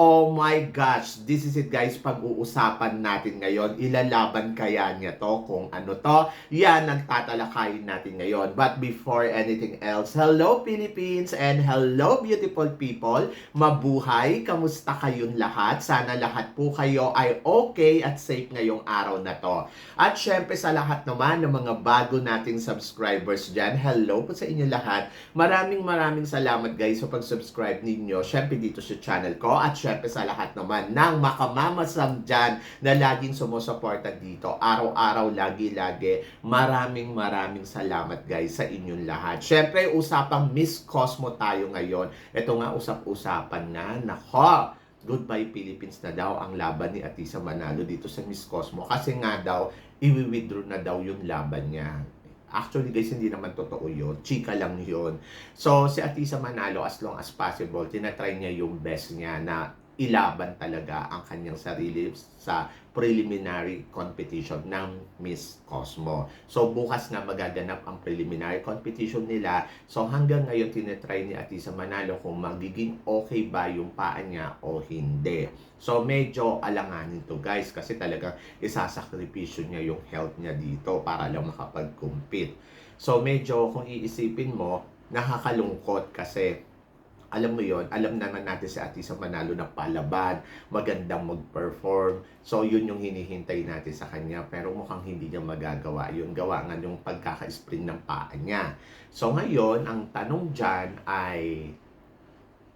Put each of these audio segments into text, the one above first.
Oh my gosh! This is it guys, pag-uusapan natin ngayon. Ilalaban kaya niya to kung ano to? Yan ang tatalakayin natin ngayon. But before anything else, hello Philippines and hello beautiful people! Mabuhay! Kamusta kayong lahat? Sana lahat po kayo ay okay at safe ngayong araw na to. At syempre sa lahat naman ng mga bago nating subscribers dyan, hello po sa inyo lahat. Maraming maraming salamat guys sa pag-subscribe ninyo. Syempre dito sa channel ko at syempre sa lahat naman ng makamamasam dyan na laging sumusuporta dito. Araw-araw, lagi-lagi. Maraming maraming salamat guys sa inyong lahat. Syempre usapang Miss Cosmo tayo ngayon. Ito nga usap-usapan na. Nako! Goodbye Philippines na daw ang laban ni Atisa Manalo dito sa Miss Cosmo kasi nga daw i-withdraw na daw yung laban niya. Actually guys, hindi naman totoo yun. Chika lang yun. So, si Atisa Manalo, as long as possible, tinatry niya yung best niya na ilaban talaga ang kanyang sarili sa preliminary competition ng Miss Cosmo. So, bukas nga magaganap ang preliminary competition nila. So, hanggang ngayon, tinetry ni Atisa Manalo kung magiging okay ba yung paa niya o hindi. So, medyo alanganin to guys kasi talagang isasakripisyo niya yung health niya dito para lang makapag-compete. So, medyo kung iisipin mo, nakakalungkot kasi alam mo yon alam naman natin si Atisa Manalo na palaban, magandang mag-perform. So, yun yung hinihintay natin sa kanya. Pero mukhang hindi niya magagawa yun. Gawa nga yung pagkaka-spring ng paa niya. So, ngayon, ang tanong dyan ay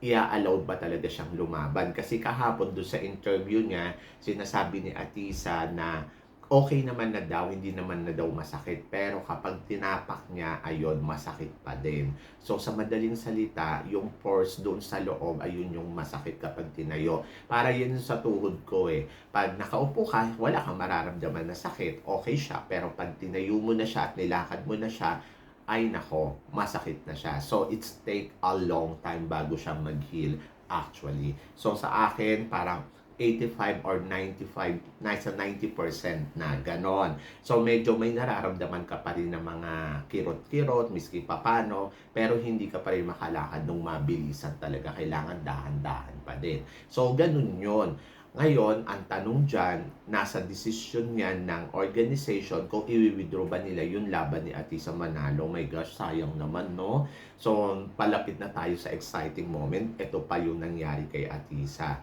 ia-allowed ba talaga siyang lumaban? Kasi kahapon doon sa interview niya, sinasabi ni Atisa na okay naman na daw, hindi naman na daw masakit. Pero kapag tinapak niya, ayon masakit pa din. So sa madaling salita, yung force doon sa loob, ayun yung masakit kapag tinayo. Para yun sa tuhod ko eh. Pag nakaupo ka, wala kang mararamdaman na sakit. Okay siya. Pero pag tinayo mo na siya at nilakad mo na siya, ay nako, masakit na siya. So, it's take a long time bago siya mag-heal actually. So, sa akin, parang 85 or 95, nasa 90% na ganon. So, medyo may nararamdaman ka pa rin ng mga kirot-kirot, miski papano, pero hindi ka pa rin makalakad nung mabilisan talaga. Kailangan dahan-dahan pa din. So, ganun yon ngayon, ang tanong dyan, nasa desisyon yan ng organization kung i-withdraw ba nila yung laban ni Atisa Manalo. My gosh, sayang naman, no? So, palapit na tayo sa exciting moment. Ito pa yung nangyari kay Atisa.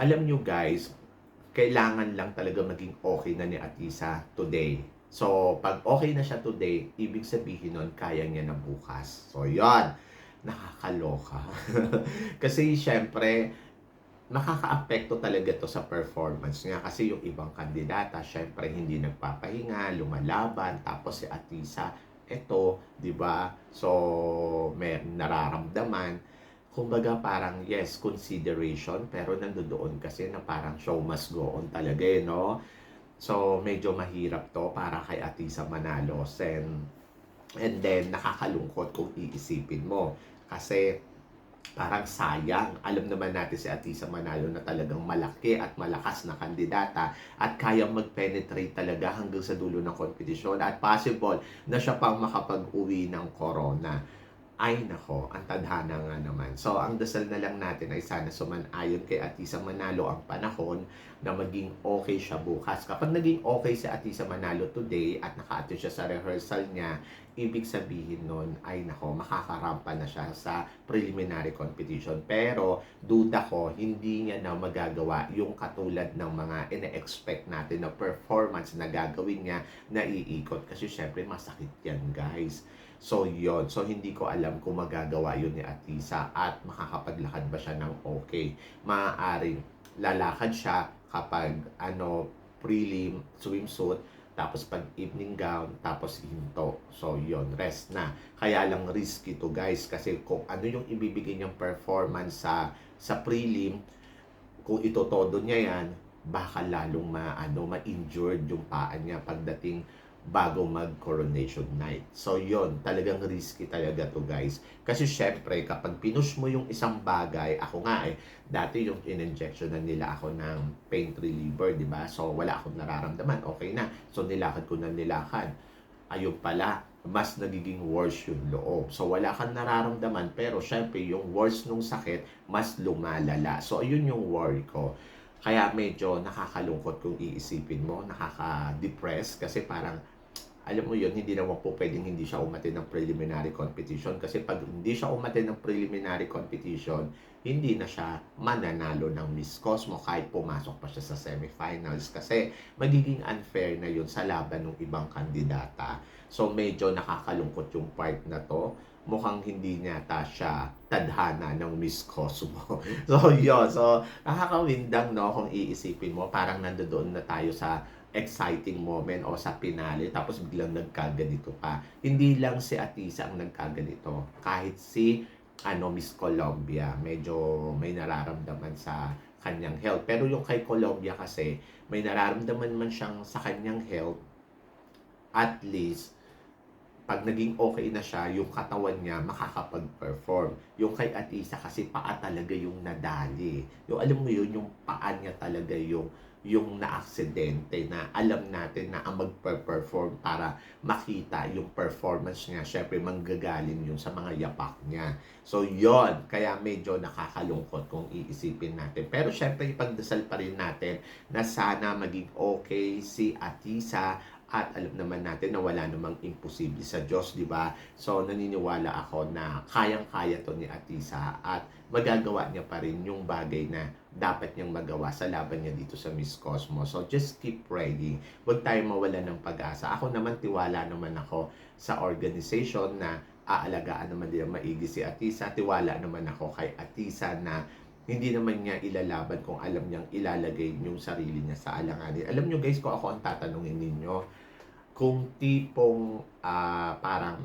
Alam nyo guys, kailangan lang talaga maging okay na ni Atisa today. So, pag okay na siya today, ibig sabihin nun, kaya niya na bukas. So, yon nakakaloka. Kasi, syempre, nakaka-apekto talaga to sa performance niya kasi yung ibang kandidata syempre hindi nagpapahinga, lumalaban, tapos si Atisa eto, 'di ba? So may nararamdaman kumbaga parang yes, consideration pero nandoon kasi na parang show must go on talaga eh, no? So medyo mahirap to para kay Atisa Manalo and and then nakakalungkot kung iisipin mo kasi parang sayang. Alam naman natin si Atisa Manalo na talagang malaki at malakas na kandidata at kayang mag-penetrate talaga hanggang sa dulo ng kompetisyon at possible na siya pang makapag-uwi ng corona. Ay nako, ang tadhana nga naman. So, ang dasal na lang natin ay sana sumanayon kay Atisa Manalo ang panahon na maging okay siya bukas. Kapag naging okay si Atisa Manalo today at naka siya sa rehearsal niya, ibig sabihin nun ay nako, makakarampa na siya sa preliminary competition. Pero, duda ko, hindi niya na magagawa yung katulad ng mga ine-expect natin na performance na gagawin niya na iikot. Kasi syempre, masakit yan, guys. So, yon So, hindi ko alam kung magagawa yun ni Atisa at makakapaglakad ba siya ng okay. Maaaring lalakad siya kapag ano, prelim, swimsuit, tapos pag evening gown, tapos hinto. So, yon rest na. Kaya lang risky to guys kasi kung ano yung ibibigay niyang performance sa sa prelim, kung ito todo niya yan, baka lalong ma, ano, ma-injured yung paa niya pagdating bago mag-coronation night. So, yon talagang risky talaga to guys. Kasi syempre, kapag pinush mo yung isang bagay, ako nga eh, dati yung in-injection na nila ako ng pain reliever, di ba? So, wala akong nararamdaman. Okay na. So, nilakad ko na nilakad. ayun pala, mas nagiging worse yung loob. So, wala kang nararamdaman, pero syempre, yung worse nung sakit, mas lumalala. So, ayun yung worry ko. Kaya medyo nakakalungkot kung iisipin mo, nakaka-depress kasi parang alam mo yun, hindi naman po pwedeng hindi siya umatin ng preliminary competition kasi pag hindi siya umatin ng preliminary competition, hindi na siya mananalo ng Miss Cosmo kahit pumasok pa siya sa semifinals kasi magiging unfair na yun sa laban ng ibang kandidata. So medyo nakakalungkot yung part na to. Mukhang hindi nata siya tadhana ng Miss Cosmo. so yun, so nakakawindang no kung iisipin mo, parang nandoon na tayo sa exciting moment o sa finale tapos biglang nagkaganito pa. Hindi lang si Atisa ang nagkaganito. Kahit si ano Miss Colombia, medyo may nararamdaman sa kanyang health. Pero yung kay Colombia kasi, may nararamdaman man siyang sa kanyang health, at least, pag naging okay na siya, yung katawan niya makakapag-perform. Yung kay Atisa kasi paa talaga yung nadali. Yung alam mo yun, yung paa niya talaga yung yung na-aksidente na alam natin na ang magpe-perform para makita yung performance niya. Syempre, manggagaling yun sa mga yapak niya. So, yon Kaya medyo nakakalungkot kung iisipin natin. Pero syempre, ipagdasal pa rin natin na sana maging okay si Atisa at alam naman natin na wala namang imposible sa Diyos, di ba? So, naniniwala ako na kayang-kaya to ni Atisa at magagawa niya pa rin yung bagay na dapat niyang magawa sa laban niya dito sa Miss Cosmo. So, just keep ready. Huwag tayong mawala ng pag-asa. Ako naman, tiwala naman ako sa organization na aalagaan naman nila maigi si Atisa. Tiwala naman ako kay Atisa na hindi naman niya ilalaban kung alam niyang ilalagay yung sarili niya sa alanganin. Alam niyo guys, kung ako ang tatanungin ninyo, kung tipong ah, parang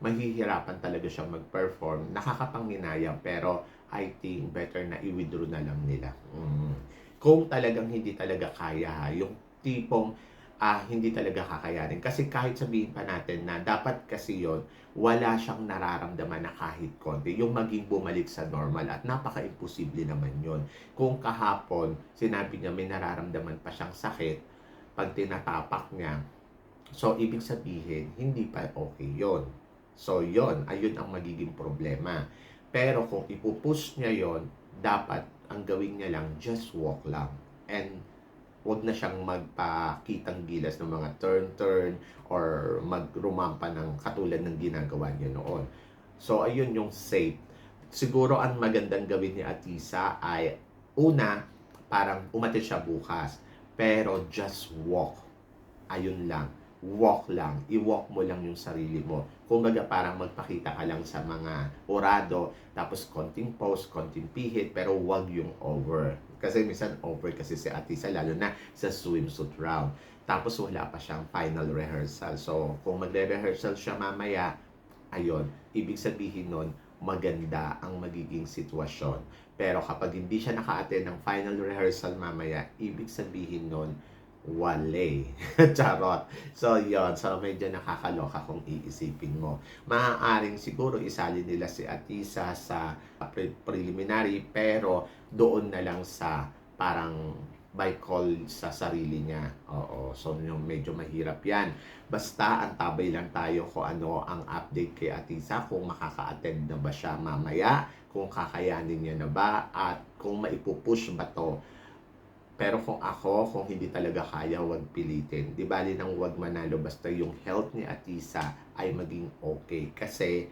mahihirapan talaga siyang mag-perform, nakakapanginayang pero I think better na i-withdraw na lang nila. Mm. Kung talagang hindi talaga kaya, ha, yung tipong ah, hindi talaga kakayanin. Kasi kahit sabihin pa natin na dapat kasi yon wala siyang nararamdaman na kahit konti. Yung maging bumalik sa normal at napaka-imposible naman yon Kung kahapon, sinabi niya may nararamdaman pa siyang sakit, pag tinatapak niya, so ibig sabihin, hindi pa okay yon So yon ayun ang magiging problema. Pero kung ipupush niya yon dapat ang gawin niya lang, just walk lang. And wag na siyang magpakitang gilas ng mga turn-turn or magrumampa ng katulad ng ginagawa niya noon. So, ayun yung safe. Siguro ang magandang gawin ni Atisa ay una, parang umatin siya bukas. Pero just walk. Ayun lang walk lang, i-walk mo lang yung sarili mo. Kumbaga parang magpakita ka lang sa mga orado, tapos konting pose, konting pihit, pero wag yung over. Kasi minsan over kasi si Atisa, lalo na sa swimsuit round. Tapos wala pa siyang final rehearsal. So, kung magre-rehearsal siya mamaya, ayon, ibig sabihin nun, maganda ang magiging sitwasyon. Pero kapag hindi siya naka-attend ng final rehearsal mamaya, ibig sabihin nun, wale. Charot. So, yon So, medyo nakakaloka kung iisipin mo. Maaaring siguro isali nila si Atisa sa pre- preliminary, pero doon na lang sa parang by call sa sarili niya. Oo. So, yung medyo mahirap yan. Basta, ang tabay lang tayo kung ano ang update kay Atisa, kung makaka-attend na ba siya mamaya, kung kakayanin niya na ba, at kung maipupush ba to pero kung ako, kung hindi talaga kaya, wag pilitin. Di bali nang wag manalo, basta yung health ni Atisa ay maging okay. Kasi,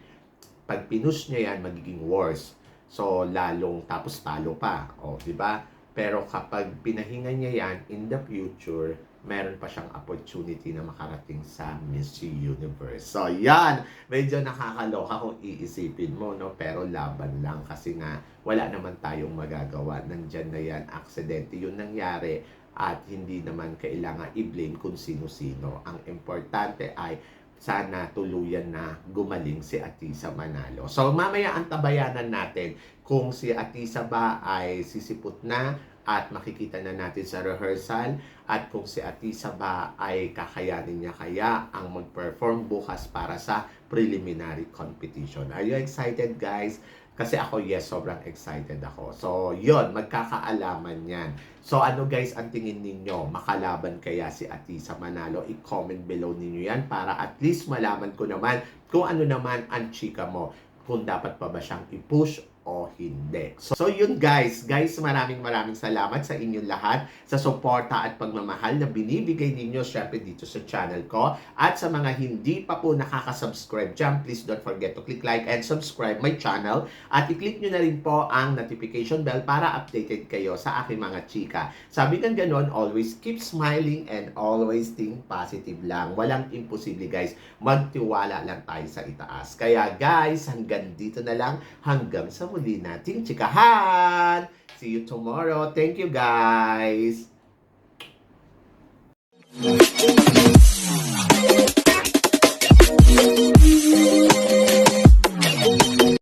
pag pinush niya yan, magiging worse. So, lalong tapos talo pa. O, di ba? Pero kapag pinahinga niya yan, in the future, meron pa siyang opportunity na makarating sa Miss Universe. So, yan! Medyo nakakaloka kung iisipin mo, no? Pero laban lang kasi nga, wala naman tayong magagawa. Nandyan na yan, aksidente yung nangyari at hindi naman kailangan i-blame kung sino-sino. Ang importante ay sana tuluyan na gumaling si Atisa Manalo. So mamaya ang tabayanan natin kung si Atisa ba ay sisipot na at makikita na natin sa rehearsal at kung si Atisa ba ay kakayanin niya kaya ang mag-perform bukas para sa preliminary competition. Are you excited guys? Kasi ako, yes, sobrang excited ako. So, yun, magkakaalaman yan. So, ano guys, ang tingin ninyo? Makalaban kaya si Atisa Manalo? I-comment below ninyo yan para at least malaman ko naman kung ano naman ang chika mo. Kung dapat pa ba siyang i-push o hindi. So, so yun guys. Guys, maraming maraming salamat sa inyong lahat sa suporta at pagmamahal na binibigay ninyo syempre dito sa channel ko. At sa mga hindi pa po nakaka-subscribe dyan, please don't forget to click like and subscribe my channel. At i-click nyo na rin po ang notification bell para updated kayo sa aking mga chika. Sabi ng ganon, always keep smiling and always think positive lang. Walang imposible guys. Magtiwala lang tayo sa itaas. Kaya guys, hanggang dito na lang. Hanggang sa muli nating chikahan. See you tomorrow. Thank you guys.